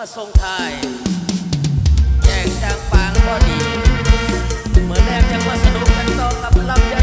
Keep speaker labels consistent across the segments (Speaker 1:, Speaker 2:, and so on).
Speaker 1: มาทรงไทย
Speaker 2: แจกจากปางก็ดี เหมือนแรกจะ
Speaker 3: มาสนุกกันต่อกับลำยห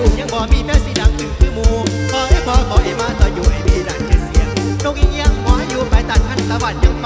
Speaker 3: ลูกยังบ่มีแม่สีดังตื้นคือหมูขอ
Speaker 4: ให้
Speaker 2: พอขอให้มาต่ออยู่ให้มีดังชื่อเสียงนกอีเอียงหมออยู่ไปตัดพันตะวันยัง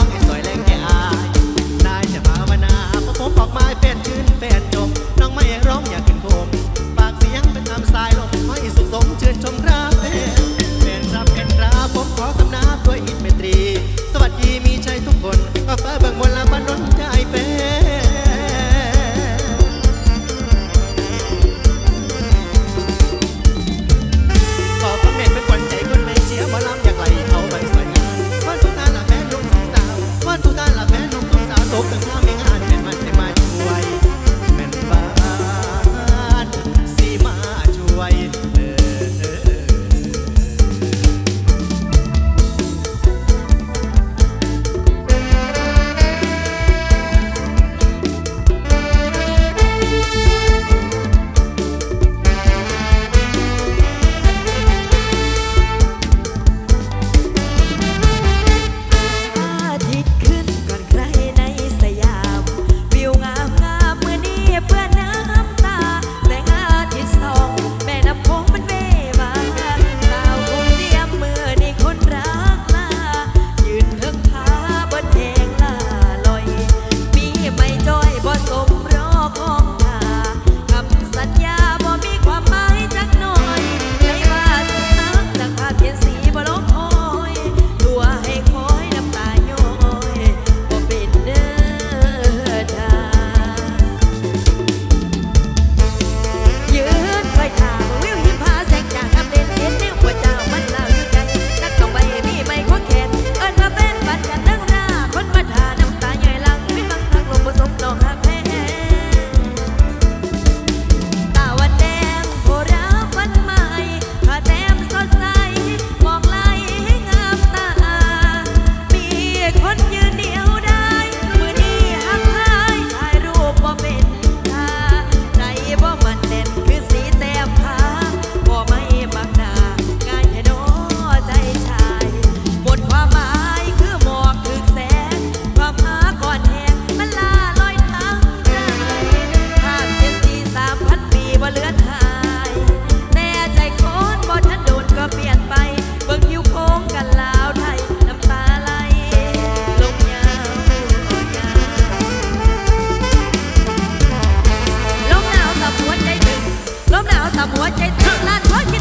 Speaker 2: หัวใจเธอนั้นหัวใจ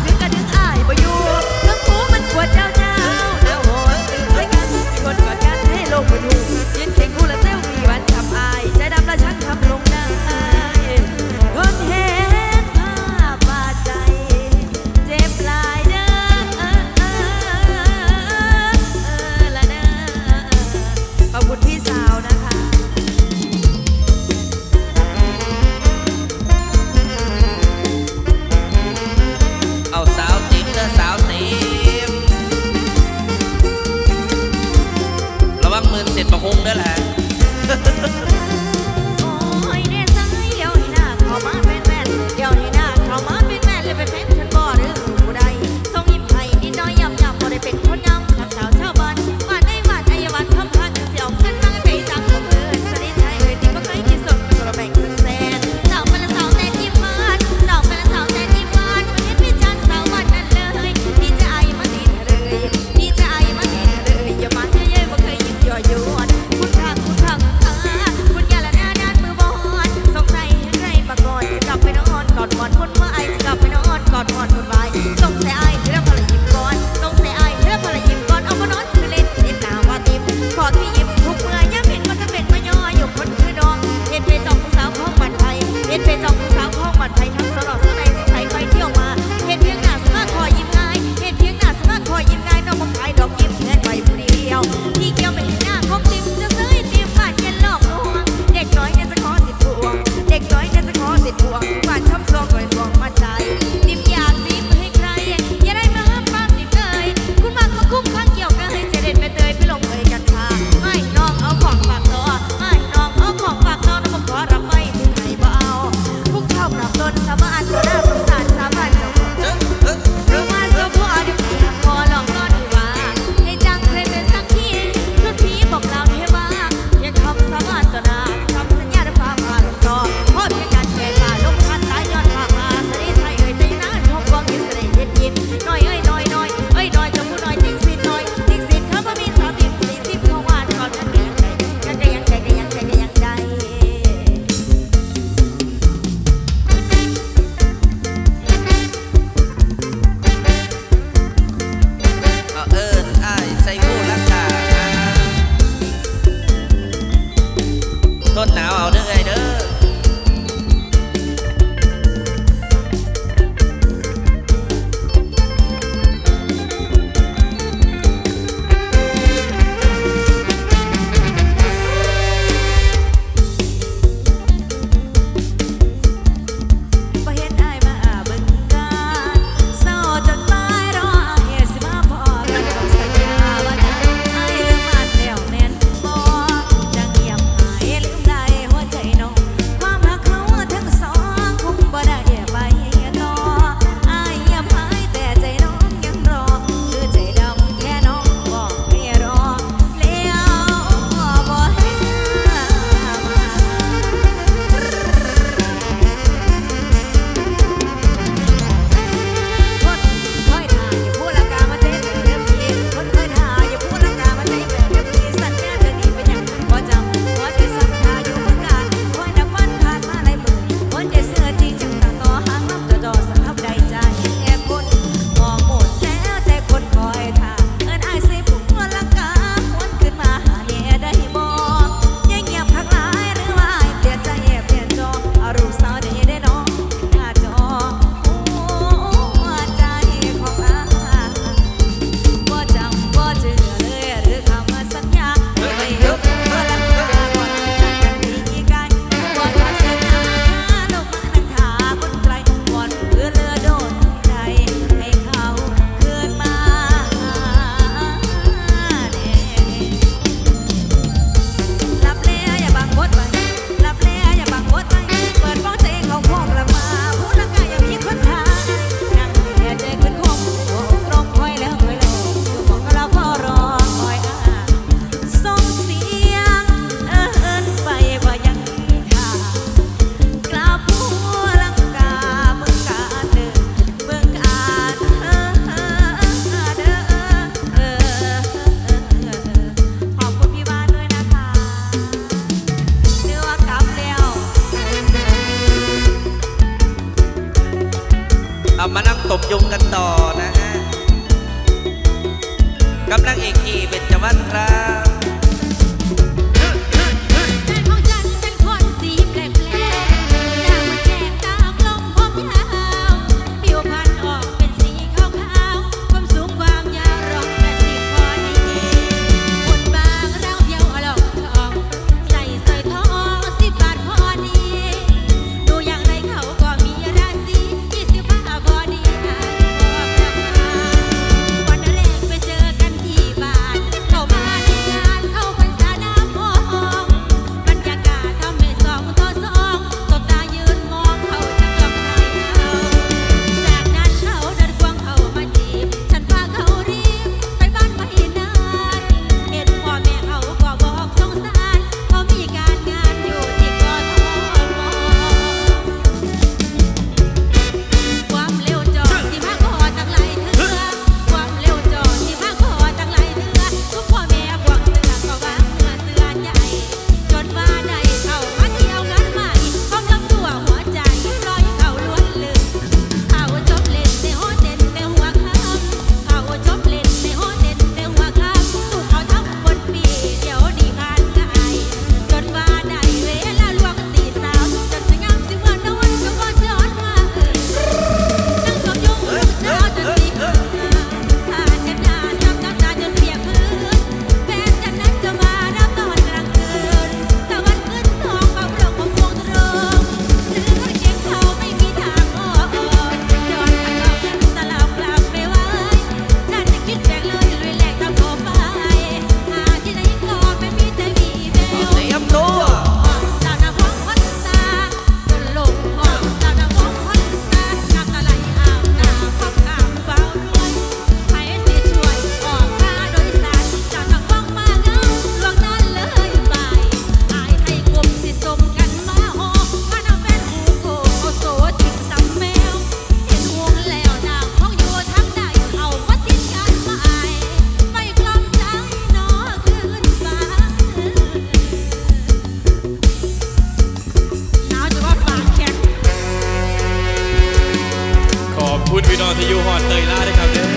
Speaker 2: อ
Speaker 5: ยู่หอดเตยล่าด้วยครับเด้อ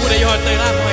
Speaker 5: ผู้ใดอยู่หอดเตยล่า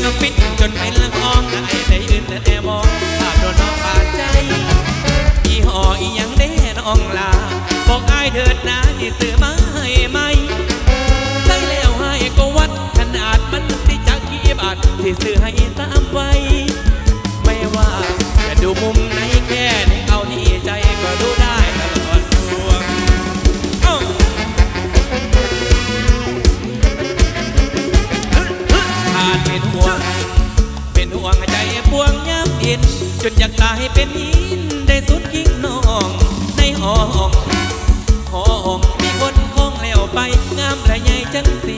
Speaker 1: ง
Speaker 5: ฟิตจนเป็นละอองไอ้ได้ยืนแต่มองภาพโดนน้องบาดใจอีห่ออียังได่น้องลาบอกอายเถิดนะที่ซื้อมาให้ไหมใส่แล้วให้ก็วัดขนาดมันที่จากกี่บาทที่ซื้อให้ตามไว้ ไม่ว่าจะดูมุมไหนแค่เอาที่ใจ็น จนอยากตายเป็นหินได้สุดยิ่งน้อง ในห้องห้องมีคนคล้องแล้วไป งามและใหญ่จังสี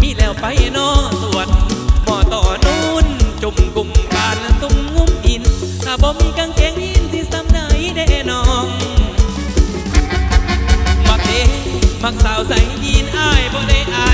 Speaker 5: มีแล้วไปนอสวดหมอต่อนุ่นจุ่มกุ่มกานตุ้มงุ้มอิน ถ้าบ่มีกางเกงยินที่ซ้ำไหนได้น้องมากเดมักสาวใส่ยีนอายบ่ได้อาย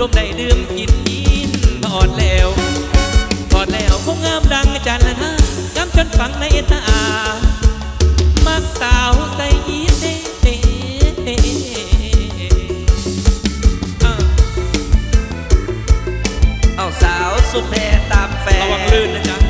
Speaker 5: ลมได้ดื่มกินยินทอดแล้วทอดแล้วคงงามดังจันทร์นะกามจนฝังในเอตามักสาวใส่ยีเต้
Speaker 1: เอาสาวสุแพ
Speaker 5: ร
Speaker 6: ตามแฟนระวัง
Speaker 7: ลื่นนะจ๊ะ